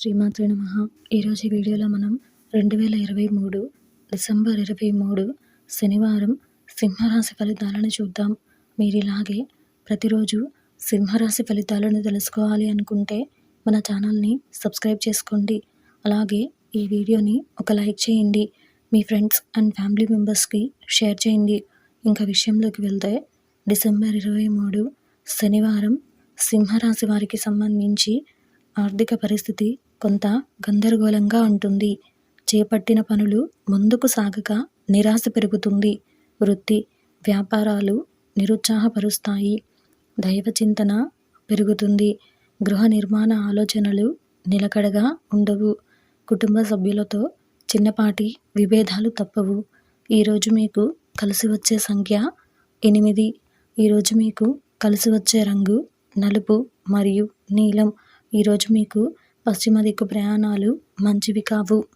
శ్రీమాత్రి నమ. ఈరోజు వీడియోలో మనం రెండు వేల ఇరవై మూడు డిసెంబర్ ఇరవై మూడు శనివారం సింహరాశి ఫలితాలను చూద్దాం. మీరు ఇలాగే ప్రతిరోజు సింహరాశి ఫలితాలను తెలుసుకోవాలి అనుకుంటే మన ఛానల్ని సబ్స్క్రైబ్ చేసుకోండి. అలాగే ఈ వీడియోని ఒక లైక్ చేయండి. మీ ఫ్రెండ్స్ అండ్ ఫ్యామిలీ మెంబర్స్కి షేర్ చేయండి. ఇంకా విషయంలోకి వెళ్తే డిసెంబర్ ఇరవై మూడు శనివారం సింహరాశి వారికి సంబంధించి ఆర్థిక పరిస్థితి కొంత గందరగోళంగా ఉంటుంది. చేపట్టిన పనులు ముందుకు సాగక నిరాశ పెరుగుతుంది. వృత్తి వ్యాపారాలు నిరుత్సాహపరుస్తాయి. దైవ చింతన పెరుగుతుంది. గృహ నిర్మాణ ఆలోచనలు నిలకడగా ఉండవు. కుటుంబ సభ్యులతో చిన్నపాటి విభేదాలు తప్పవు. ఈరోజు మీకు కలిసి వచ్చే సంఖ్య ఎనిమిది. ఈరోజు మీకు కలిసి వచ్చే రంగు నలుపు మరియు నీలం. ఈరోజు మీకు పశ్చిమ దిక్కు ప్రయాణాలు మంచివి కావు.